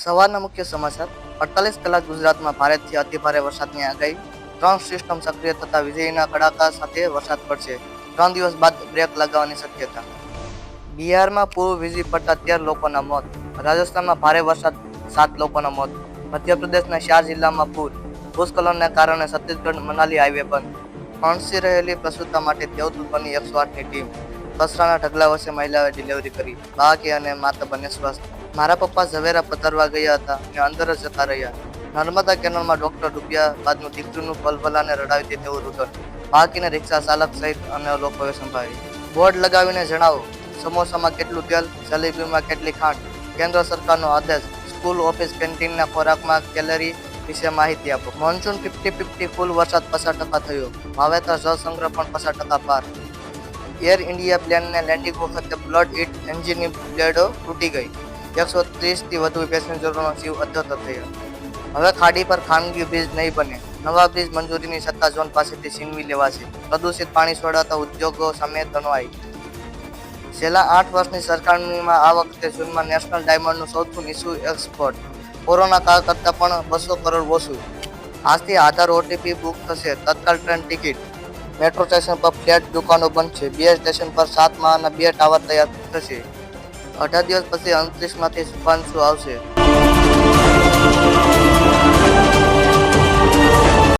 સવારના મુખ્ય સમાચાર, અડતાલીસ કલાક ગુજરાતમાં ભારેથી અતિભારે વરસાદની આગાહી. ત્રણ સિસ્ટમ સક્રિય થતા વીજળીના કડાકા સાથે વરસાદ પડશે. ત્રણ દિવસ બાદ બ્રેક લગાવવાની શક્યતા. બિહારમાં પૂર્વ વીજળી પડતા તેર લોકોના મોત. રાજસ્થાનમાં ભારે વરસાદ, સાત લોકોના મોત. મધ્યપ્રદેશના ચાર જિલ્લામાં પૂર. ભૂસ્ખલનને કારણે છત્તીસગઢ મનાલી હાઈવે બંધ. અણસી રહેલી પ્રસૂતા માટે દેવદૂત બની એકસો આઠની ટીમ. કચરાના ઢગલા વચ્ચે મહિલાએ ડિલિવરી કરી. બાકી અને માતા બંને સ્વસ્થ. મારા પપ્પા ઝવેરા પધારવા ગયા હતા અને અંદર જ જતા રહ્યા. નર્મદા કેનલમાં ડોક્ટર ડૂબ્યા બાદનું દીકરીનું પલભલાને રડાવી દે તેવું રુદન. બાકીને રિક્ષા ચાલક સહિત અન્ય લોકોએ સંભાળી. બોર્ડ લગાવીને જણાવો, સમોસામાં કેટલું તેલ, જલેબીમાં કેટલી ખાંડ? કેન્દ્ર સરકારનો આદેશ, સ્કૂલ ઓફિસ કેન્ટીનના ખોરાકમાં કેલરી વિશે માહિતી આપો. મોન્સૂન ફિફ્ટી ફિફ્ટી ફૂલ વરસાદ પચાસ ટકા થયો. વાવેતર જળ સંગ્રહ પણ પચાસ ટકા પાર. એર ઇન્ડિયા પ્લેનને લેન્ડિંગ વખતે બ્લડ ઇટ એન્જિનની બ્લેડો તૂટી ગઈ. એકસો ત્રીસથી વધુ પેસેન્જરોનો જીવ અધ્યત થયો. હવે ખાડી પર ખાનગી બ્રિજ નહીં બને. નવા બ્રિજ મંજૂરીની સત્તા ઝોન પાસેથી છીનવી લેવાશે. પ્રદૂષિત પાણી છોડાતા ઉદ્યોગો સામે ધનવાઈ. છેલ્લા આઠ વર્ષની સરકારમાં આ વખતે જૂનમાં નેશનલ ડાયમંડનું સૌથી નીચું એક્સપોર્ટ. કોરોના કાળ કરતાં પણ બસો કરોડ ઓછું. આજથી આધાર ઓટીપી બુક થશે. Tatkal train ticket. Metro station પર ફ્લેટ દુકાનો બંધ છે. બે સ્ટેશન પર સાત માળના બે ટાવર તૈયાર થશે. અઢાર દિવસ પછી અંતરિક્ષમાંથી શુભાંશુ આવશે.